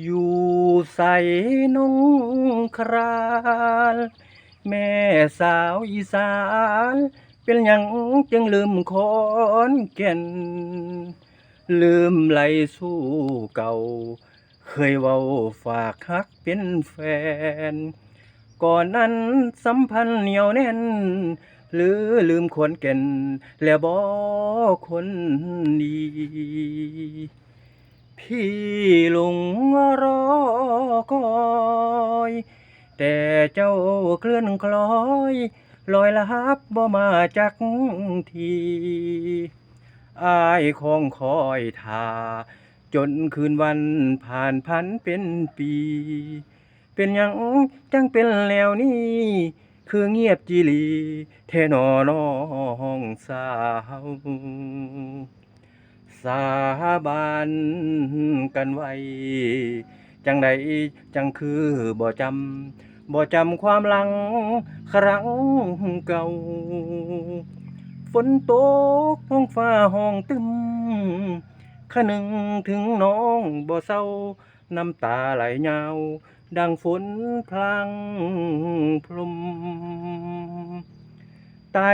อยู่ใส่นงครานแม่สาวอีสาน เป็นหยังจึงลืมขอนแก่นลืมไหลสู้เก่า เคยเว้าฝากฮักเป็นแฟน ก่อนนั้นสัมพันธ์เหนียวแน่น หรือลืมขวนแก่นแล้วบ่คนดี พี่หลงรอคอย แต่เจ้าเคลื่อนคล้อยลอยลับบ่มาจักทีอายคงคอยทา จนคืนวันผ่านพันเป็นปี เป็นหยังจังเป็นแล้วนี้คือเงียบจีหลีแท่นอน้องสาว สาบานกันไว้ จังใดจังคือบ่จำบ่จำความหลัง ครั้งเก่า ฝนตกท้องฟ้าห้องตึมคะนึงถึงน้องบ่เศร้า น้ำตาไหลยาว ดังฝนพลังพรมไต้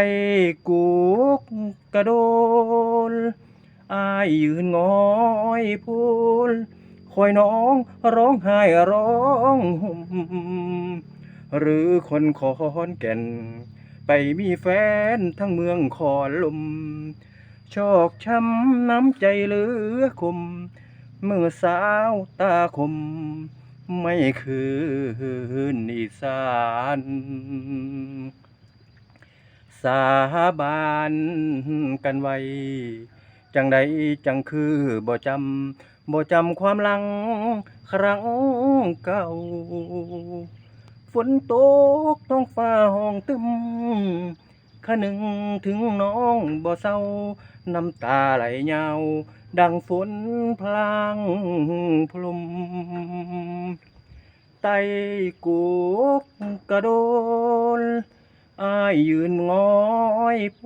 กุกกระโดน อายยืนงอยพูนคอยน้องร้องไห้ร้องห่มหรือคนขอนแก่น ไปมีแฟนทั้งเมืองขอนลมชอกช้ำน้ำใจเหลือคมเมื่อสาวตาคม ไม่คืนอีสานสาบานกันไว้ จังใดจังคือบ่จำบ่จำความหลัง ครั้งเก่า ฝนตกท้องฟ้าห้องตึมคะนึงถึงน้องบ่เศร้า น้ำตาไหลยาว ดังฝนพลางพลมไต้กุกกระโดนอายยืนงอยโพ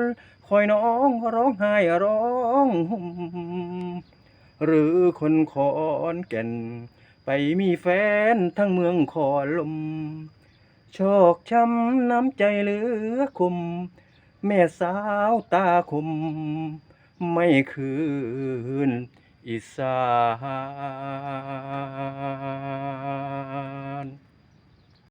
ล คอยน้องร้องไห้ร้องห่มหรือคนขอนแก่น ไปมีแฟนทั้งเมืองขอลม โชคช้ำน้ำใจเหลือคม แม่สาวตาคม ไม่คืนอีสาน